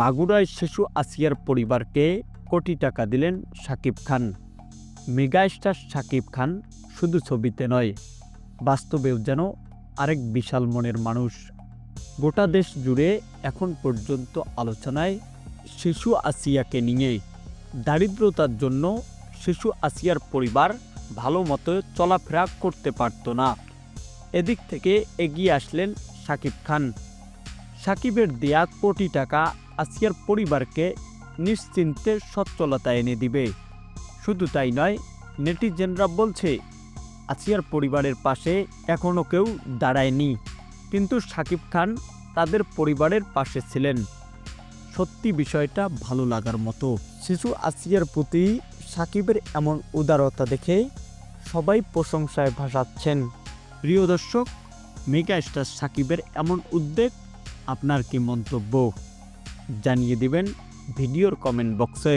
মাগুরায় শিশু আসিয়ার পরিবারকে কোটি টাকা দিলেন শাকিব খান। মেগা স্টার শাকিব খান শুধু ছবিতে নয়, বাস্তবেও যেন আরেক বিশাল মনের মানুষ। গোটা দেশ জুড়ে এখন পর্যন্ত আলোচনায় শিশু আসিয়াকে নিয়ে, দারিদ্রতার জন্য শিশু আসিয়ার পরিবার ভালো মতো চলাফেরা করতে পারত না। এদিক থেকে এগিয়ে আসলেন শাকিব খান। সাকিবের দেয়া কোটি টাকা আসিয়ার পরিবারকে নিশ্চিন্তে সচ্ছলতা এনে দিবে। শুধু তাই নয়, নেটিজেনরা বলছে, আসিয়ার পরিবারের পাশে এখনও কেউ দাঁড়ায়নি। কিন্তু সাকিব খান তাদের পরিবারের পাশে ছিলেন। সত্যি বিষয়টা ভালো লাগার মতো। শিশু আসিয়ার প্রতি সাকিবের এমন উদারতা দেখে সবাই প্রশংসায় ভাসাচ্ছেন। প্রিয় দর্শক মেগা স্টার সাকিবের এমন উদ্বেগ আপনার কি মন্তব্য জানিয়ে দিবেন ভিডিওর কমেন্ট বক্সে